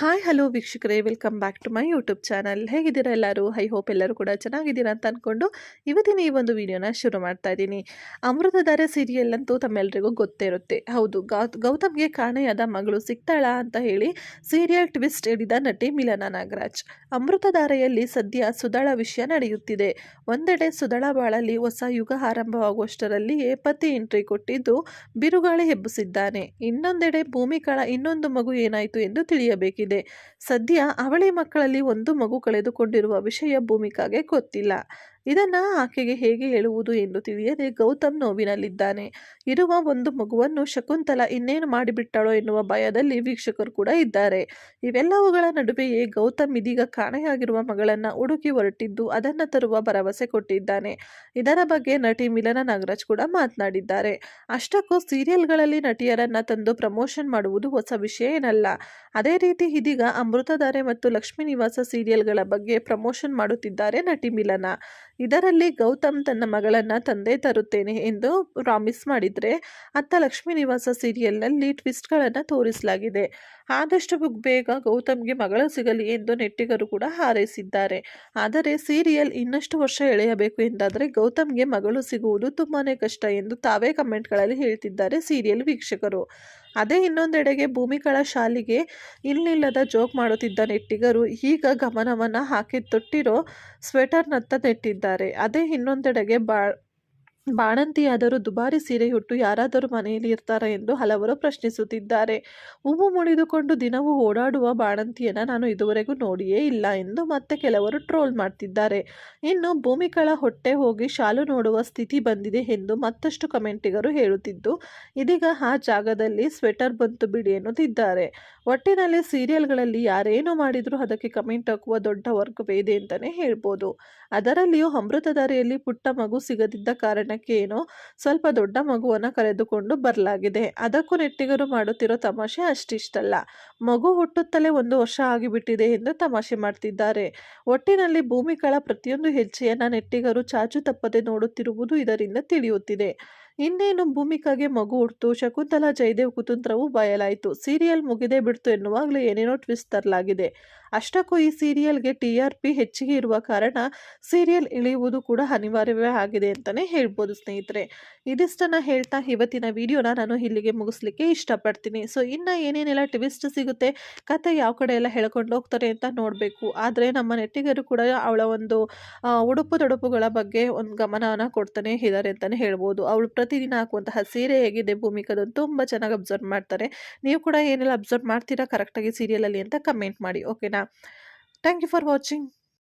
Hi hello ವೀಕ್ಷಕರೇ. Welcome back to my YouTube channel ಹೇಗಿದ್ದೀರಾ ಎಲ್ಲರೂ? ಐ ಹೋಪ್ ಎಲ್ಲರೂ ಕೂಡ ಚೆನ್ನಾಗಿದ್ದೀರಾ ಅಂತ ಅಂದ್ಕೊಂಡು ಇವತ್ತಿನ ಈ ಒಂದು ವಿಡಿಯೋನ ಶುರು ಮಾಡ್ತಾ ಇದ್ದೀನಿ. ಅಮೃತಧಾರೆ ಸೀರಿಯಲ್ ಅಂತೂ ತಮ್ಮೆಲ್ಲರಿಗೂ ಗೊತ್ತೇ ಇರುತ್ತೆ. ಹೌದು ಗೌತ್ ಗೌತಮ್ಗೆ ಕಾಣೆಯಾದ ಮಗಳು ಸಿಗ್ತಾಳ ಅಂತ ಹೇಳಿ ಸೀರಿಯಲ್ ಟ್ವಿಸ್ಟ್ ಹಿಡಿದ ನಟಿ ಮಿಲನ ನಾಗರಾಜ್. ಅಮೃತಧಾರೆಯಲ್ಲಿ ಸದ್ಯ ಸುದಳ ವಿಷಯ ನಡೆಯುತ್ತಿದೆ. ಒಂದೆಡೆ ಸುದಳ ಬಾಳಲ್ಲಿ ಹೊಸ ಯುಗ ಆರಂಭವಾಗುವಷ್ಟರಲ್ಲಿಯೇ ಪತಿ ಎಂಟ್ರಿ ಕೊಟ್ಟಿದ್ದು ಬಿರುಗಾಳಿ ಹೆಬ್ಬಿಸಿದ್ದಾನೆ. ಇನ್ನೊಂದೆಡೆ ಭೂಮಿಕಳ ಇನ್ನೊಂದು ಮಗು ಏನಾಯಿತು ಎಂದು ತಿಳಿಯಬೇಕಿದೆ. ಸದ್ಯ ಅವಳಿ ಮಕ್ಕಳಲ್ಲಿ ಒಂದು ಮಗು ಕಳೆದುಕೊಂಡಿರುವ ವಿಷಯ ಭೂಮಿಕಾಗೆ ಗೊತ್ತಿಲ್ಲ. ಇದನ್ನ ಆಕೆಗೆ ಹೇಗೆ ಹೇಳುವುದು ಎಂದು ತಿಳಿಯದೆ ಗೌತಮ್ ನೋವಿನಲ್ಲಿದ್ದಾನೆ. ಇರುವ ಒಂದು ಮಗುವನ್ನು ಶಕುಂತಲ ಇನ್ನೇನು ಮಾಡಿಬಿಟ್ಟಳೋ ಎನ್ನುವ ಭಯದಲ್ಲಿ ವೀಕ್ಷಕರು ಕೂಡ ಇದ್ದಾರೆ. ಇವೆಲ್ಲವುಗಳ ನಡುವೆಯೇ ಗೌತಮ್ ಇದೀಗ ಕಾಣೆಯಾಗಿರುವ ಮಗಳನ್ನ ಹುಡುಕಿ ಹೊರಟಿದ್ದು ಅದನ್ನ ತರುವ ಭರವಸೆ ಕೊಟ್ಟಿದ್ದಾನೆ. ಇದರ ಬಗ್ಗೆ ನಟಿ ಮಿಲನ ನಾಗರಾಜ್ ಕೂಡ ಮಾತನಾಡಿದ್ದಾರೆ. ಅಷ್ಟಕ್ಕೂ ಸೀರಿಯಲ್ಗಳಲ್ಲಿ ನಟಿಯರನ್ನ ತಂದು ಪ್ರಮೋಷನ್ ಮಾಡುವುದು ಹೊಸ ವಿಷಯ ಏನಲ್ಲ. ಅದೇ ರೀತಿ ಇದೀಗ ಅಮೃತಧಾರೆ ಮತ್ತು ಲಕ್ಷ್ಮೀ ನಿವಾಸ ಸೀರಿಯಲ್ಗಳ ಬಗ್ಗೆ ಪ್ರಮೋಷನ್ ಮಾಡುತ್ತಿದ್ದಾರೆ ನಟಿ ಮಿಲನ. ಇದರಲ್ಲಿ ಗೌತಮ್ ತನ್ನ ಮಗಳನ್ನ ತಂದೆ ತರುತ್ತೇನೆ ಎಂದು ಪ್ರಾಮಿಸ್ ಮಾಡಿದ್ರೆ ಅತ್ತ ಲಕ್ಷ್ಮೀ ನಿವಾಸ ಸೀರಿಯಲ್ನಲ್ಲಿ ಟ್ವಿಸ್ಟ್ಗಳನ್ನು ತೋರಿಸಲಾಗಿದೆ. ಆದಷ್ಟು ಬೇಗ ಗೌತಮ್ಗೆ ಮಗಳು ಸಿಗಲಿ ಎಂದು ನೆಟ್ಟಿಗರು ಕೂಡ ಹಾರೈಸಿದ್ದಾರೆ. ಆದರೆ ಸೀರಿಯಲ್ ಇನ್ನಷ್ಟು ವರ್ಷ ಎಳೆಯಬೇಕು ಎಂದಾದರೆ ಗೌತಮ್ಗೆ ಮಗಳು ಸಿಗುವುದು ತುಂಬಾ ಕಷ್ಟ ಎಂದು ತಾವೇ ಕಮೆಂಟ್ಗಳಲ್ಲಿ ಹೇಳ್ತಿದ್ದಾರೆ ಸೀರಿಯಲ್ ವೀಕ್ಷಕರು. ಅದೇ ಇನ್ನೊಂದೆಡೆಗೆ ಭೂಮಿಕಳ ಶಾಲೆಗೆ ಇಲ್ಲಿಲ್ಲದ ಜೋಕ್ ಮಾಡುತ್ತಿದ್ದ ನೆಟ್ಟಿಗರು ಈಗ ಗಮನವನ್ನು ಹಾಕಿ ತೊಟ್ಟಿರೋ ಸ್ವೆಟರ್ನತ್ತ ನೆಟ್ಟಿದ್ದಾರೆ. ಅದೇ ಇನ್ನೊಂದೆಡೆಗೆ ಬಾ ಬಾಣಂತಿಯಾದರೂ ದುಬಾರಿ ಸೀರೆಯುಟ್ಟು ಯಾರಾದರೂ ಮನೆಯಲ್ಲಿ ಇರ್ತಾರಾ ಎಂದು ಹಲವರು ಪ್ರಶ್ನಿಸುತ್ತಿದ್ದಾರೆ. ಹೂವು ಮುಡಿದುಕೊಂಡು ದಿನವೂ ಓಡಾಡುವ ಬಾಣಂತಿಯನ್ನು ನಾನು ಇದುವರೆಗೂ ನೋಡಿಯೇ ಇಲ್ಲ ಎಂದು ಮತ್ತೆ ಕೆಲವರು ಟ್ರೋಲ್ ಮಾಡ್ತಿದ್ದಾರೆ. ಇನ್ನು ಭೂಮಿಕಳ ಹೊಟ್ಟೆ ಹೋಗಿ ಶಾಲು ನೋಡುವ ಸ್ಥಿತಿ ಬಂದಿದೆ ಎಂದು ಮತ್ತಷ್ಟು ಕಮೆಂಟಿಗರು ಹೇಳುತ್ತಿದ್ದು, ಇದೀಗ ಆ ಜಾಗದಲ್ಲಿ ಸ್ವೆಟರ್ ಬಂತು ಬಿಡಿ ಎನ್ನುತ್ತಿದ್ದಾರೆ. ಒಟ್ಟಿನಲ್ಲಿ ಸೀರಿಯಲ್ಗಳಲ್ಲಿ ಯಾರೇನು ಮಾಡಿದರೂ ಅದಕ್ಕೆ ಕಮೆಂಟ್ ಹಾಕುವ ದೊಡ್ಡ ವರ್ಗವೇ ಇದೆ ಅಂತಲೇ ಹೇಳ್ಬೋದು. ಅದರಲ್ಲಿಯೂ ಅಮೃತಧಾರೆಯಲ್ಲಿ ಪುಟ್ಟ ಮಗು ಸಿಗದಿದ್ದ ಕಾರಣಕ್ಕೆ ಏನೋ ಸ್ವಲ್ಪ ದೊಡ್ಡ ಮಗುವನ್ನು ಕರೆದುಕೊಂಡು ಬರಲಾಗಿದೆ. ಅದಕ್ಕೂ ನೆಟ್ಟಿಗರು ಮಾಡುತ್ತಿರೋ ತಮಾಷೆ ಅಷ್ಟಿಷ್ಟಲ್ಲ. ಮಗು ಹುಟ್ಟುತ್ತಲೇ ಒಂದು ವರ್ಷ ಆಗಿಬಿಟ್ಟಿದೆ ಎಂದು ತಮಾಷೆ ಮಾಡ್ತಿದ್ದಾರೆ. ಒಟ್ಟಿನಲ್ಲಿ ಭೂಮಿಕಳ ಪ್ರತಿಯೊಂದು ಹೆಜ್ಜೆಯನ್ನ ನೆಟ್ಟಿಗರು ಚಾಚು ತಪ್ಪದೆ ನೋಡುತ್ತಿರುವುದು ಇದರಿಂದ ತಿಳಿಯುತ್ತಿದೆ. ಇನ್ನೇನು ಭೂಮಿಕಾಗೆ ಮಗು ಹುಡ್ತು ಶಕುಂತಲಾ ಜಯದೇವ್ ಕುತಂತ್ರವು ಬಯಲಾಯಿತು. ಸೀರಿಯಲ್ ಮುಗಿದೇ ಬಿಡ್ತು ಎನ್ನುವಾಗಲೇ ಏನೇನೋ ಟ್ವಿಸ್ಟ್ ತರಲಾಗಿದೆ. ಅಷ್ಟಕ್ಕೂ ಈ ಸೀರಿಯಲ್ಗೆ ಟಿ ಆರ್ ಪಿ ಹೆಚ್ಚಿಗೆ ಇರುವ ಕಾರಣ ಸೀರಿಯಲ್ ಇಳಿಯುವುದು ಕೂಡ ಅನಿವಾರ್ಯವೇ ಆಗಿದೆ ಅಂತಲೇ ಹೇಳ್ಬೋದು ಸ್ನೇಹಿತರೆ. ಇದಿಷ್ಟನ್ನು ಹೇಳ್ತಾ ಇವತ್ತಿನ ವಿಡಿಯೋನ ನಾನು ಇಲ್ಲಿಗೆ ಮುಗಿಸ್ಲಿಕ್ಕೆ ಇಷ್ಟಪಡ್ತೀನಿ. ಸೊ, ಇನ್ನು ಏನೇನೆಲ್ಲ ಟ್ವಿಸ್ಟ್ ಸಿಗುತ್ತೆ, ಕತೆ ಯಾವ ಕಡೆ ಎಲ್ಲ ಹೇಳ್ಕೊಂಡು ಹೋಗ್ತಾರೆ ಅಂತ ನೋಡಬೇಕು. ಆದರೆ ನಮ್ಮ ನೆಟ್ಟಿಗರು ಕೂಡ ಅವಳ ಒಂದು ಉಡುಪು ತೊಡುಪುಗಳ ಬಗ್ಗೆ ಒಂದು ಗಮನವನ್ನು ಕೊಡ್ತಾನೆ ಇದ್ದಾರೆ ಅಂತಲೇ ಹೇಳ್ಬೋದು. ಅವಳು ಪ್ರತಿದಿನ ಹಾಕುವಂತಹ ಸೀರೆ ಹೇಗಿದೆ ಭೂಮಿಕದನ್ನು ತುಂಬ ಚೆನ್ನಾಗಿ ಅಬ್ಸರ್ವ್ ಮಾಡ್ತಾರೆ. ನೀವು ಕೂಡ ಏನೆಲ್ಲ ಅಬ್ಸರ್ವ್ ಮಾಡ್ತೀರಾ ಕರೆಕ್ಟಾಗಿ ಸೀರಿಯಲಲ್ಲಿ ಅಂತ ಕಮೆಂಟ್ ಮಾಡಿ, ಓಕೆನಾ? Thank you for watching.